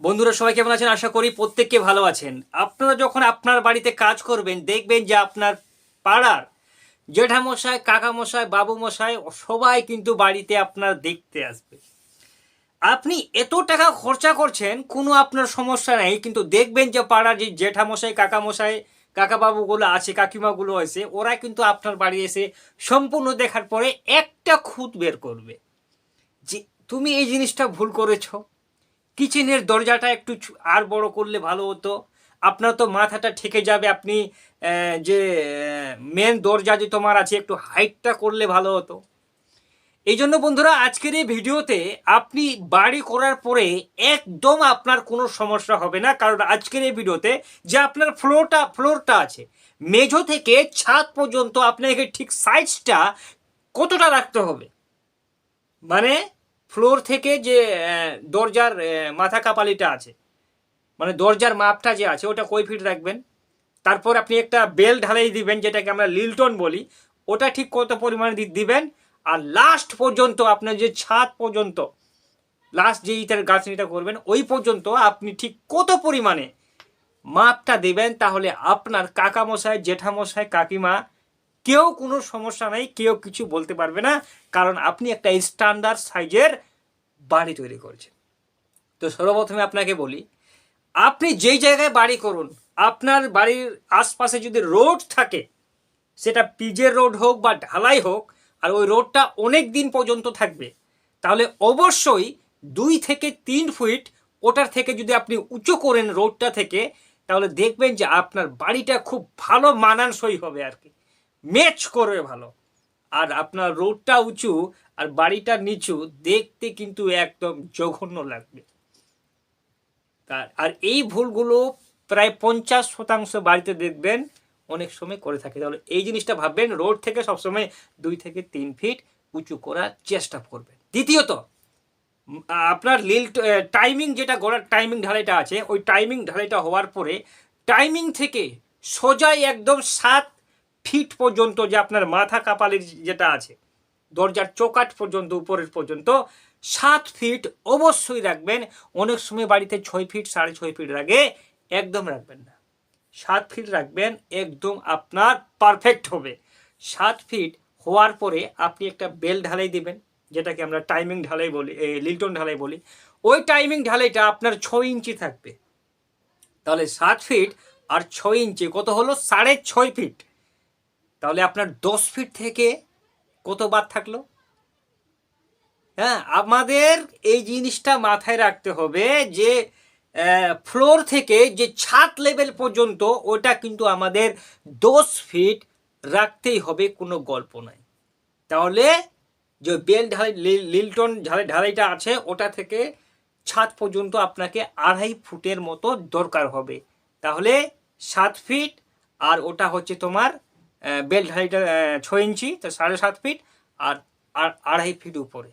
বন্ধুরা, সবাই কেমন আছেন? আশা করি প্রত্যেককে ভালো আছেন। আপনারা যখন আপনার বাড়িতে কাজ করবেন, দেখবেন যে আপনার পাড়ার জেঠামশাই, কাকামশাই, বাবুমশাই সবাই কিন্তু বাড়িতে আপনার দেখতে আসবে। আপনি এত টাকা খরচা করছেন, কোনো আপনার সমস্যা নেই, কিন্তু দেখবেন যে পাড়ার যে জেঠামশাই, কাকামশাই, কাকাবাবুগুলো আছে, কাকিমাগুলো আছে, ওরা কিন্তু আপনার বাড়ি এসে সম্পূর্ণ দেখার পরে একটা খুঁত বের করবে। যে তুমি এই জিনিসটা ভুল করেছ। কিচেনের দরজাটা একটু আর বড় করলে ভালো হতো। আপনার তো মাথাটা ঠেকে যাবে, আপনি যে মেন দরজা যে তোমার আছে, একটু হাইটটা করলে ভালো হতো। এই জন্য বন্ধুরা, আজকের এই ভিডিওতে আপনি বাড়ি করার পরে একদম আপনার কোনো সমস্যা হবে না, কারণ আজকের এই ভিডিওতে যে আপনার ফ্লোরটা ফ্লোরটা আছে, মেঝো থেকে ছাদ পর্যন্ত আপনাকে ঠিক সাইজটা কতটা রাখতে হবে? মানে ফ্লোর থেকে যে দরজার মাথা কাপালিটা আছে মানে দরজার মাপটা যে আছে, ওটা কই ফিট রাখবেন? তারপর আপনি একটা বেল ঢালাই দিবেন, যেটাকে আমরা লিলটন বলি, ওটা ঠিক কত পরিমাণে দিবেন? আর লাস্ট পর্যন্ত আপনার যে ছাদ পর্যন্ত লাস্ট যে ইটার গাছনিটা করবেন, ওই পর্যন্ত আপনি ঠিক কত পরিমাণে মাপটা দেবেন, তাহলে আপনার কাকামশাই, জেঠামশাই, কাকিমা কেউ কোনো সমস্যা নাই, কেউ কিছু বলতে পারবে না, কারণ আপনি একটা স্ট্যান্ডার্ড সাইজের বাড়ি তৈরি করছেন। তো সর্বপ্রথমে আপনাকে বলি, আপনি যেই জায়গায় বাড়ি করুন, আপনার বাড়ির আশপাশে যদি রোড থাকে, সেটা পিজের রোড হোক বা ঢালাই হোক, আর ওই রোডটা অনেক দিন পর্যন্ত থাকবে, তাহলে অবশ্যই দুই থেকে তিন ফুট ওটার থেকে যদি আপনি উঁচু করেন রোডটা থেকে, তাহলে দেখবেন যে আপনার বাড়িটা খুব ভালো মানানসই হবে আর কি। ম্যাচ করবে ভালো। আর আপনার রোডটা উঁচু আর বাড়িটা নিচু, দেখতে কিন্তু একদম জঘন্য লাগবে। তার- আর এই ভুলগুলো প্রায় পঞ্চাশ শতাংশ বাড়িতে দেখবেন অনেক সময় করে থাকে। তাহলে এই জিনিসটা ভাববেন রোড থেকে সবসময় দুই থেকে তিন ফিট উঁচু করার চেষ্টা করবেন। দ্বিতীয়ত, আপনার লিল টাইমিং যেটা গড়ার টাইমিং ঢালাইটা আছে, ওই টাইমিং ঢালাইটা হওয়ার পরে টাইমিং থেকে সোজাই একদম সাত ফিট পর্যন্ত যে আপনার মাথা কাপালের যেটা আছে, দরজার চোকাট পর্যন্ত, উপরের পর্যন্ত, সাত ফিট অবশ্যই রাখবেন। অনেক সময় বাড়িতে ছয় ফিট, সাড়ে ছয় ফিট রাখে একদম রাখবেন না। সাত ফিট রাখবেন, একদম আপনার পারফেক্ট হবে। সাত ফিট হওয়ার পরে আপনি একটা বেল ঢালাই দিবেন, যেটাকে আমরা টাইমিং ঢালাই বলি লিল্টন ঢালাই বলি। ওই টাইমিং ঢালাইটা আপনার ছয় ইঞ্চি থাকবে। তাহলে সাত ফিট আর ছয় ইঞ্চি, কত হলো? সাড়ে ছয় ফিট। তাহলে আপনার দশ ফিট থেকে কত বাদ থাকল? হ্যাঁ আমাদের এই জিনিসটা মাথায় রাখতে হবে যে ফ্লোর থেকে যে ছাদ লেভেল পর্যন্ত ওটা কিন্তু আমাদের দশ ফিট রাখতেই হবে, কোনো গল্প নাই তাহলে যে বেল ঢালাই লিল- লিলটন ঢালাই, ঢালাইটা আছে, ওটা থেকে ছাদ পর্যন্ত আপনাকে আড়াই ফুটের মতো দরকার হবে। তাহলে সাত ফিট আর ওটা হচ্ছে তোমার আহ, হাইটটা ছ ইঞ্চি তো সাড়ে সাত ফিট আর আর আড়াই ফিট উপরে।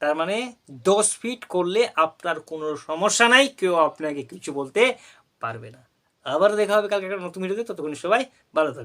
তার মানে দশ ফিট করলে আপনার কোনো সমস্যা নাই কেউ আপনাকে কিছু বলতে পারবে না। আবার দেখা হবে কালকে একটা নতুন ভিডিওতে ততক্ষণ সবাই ভালো থাকবে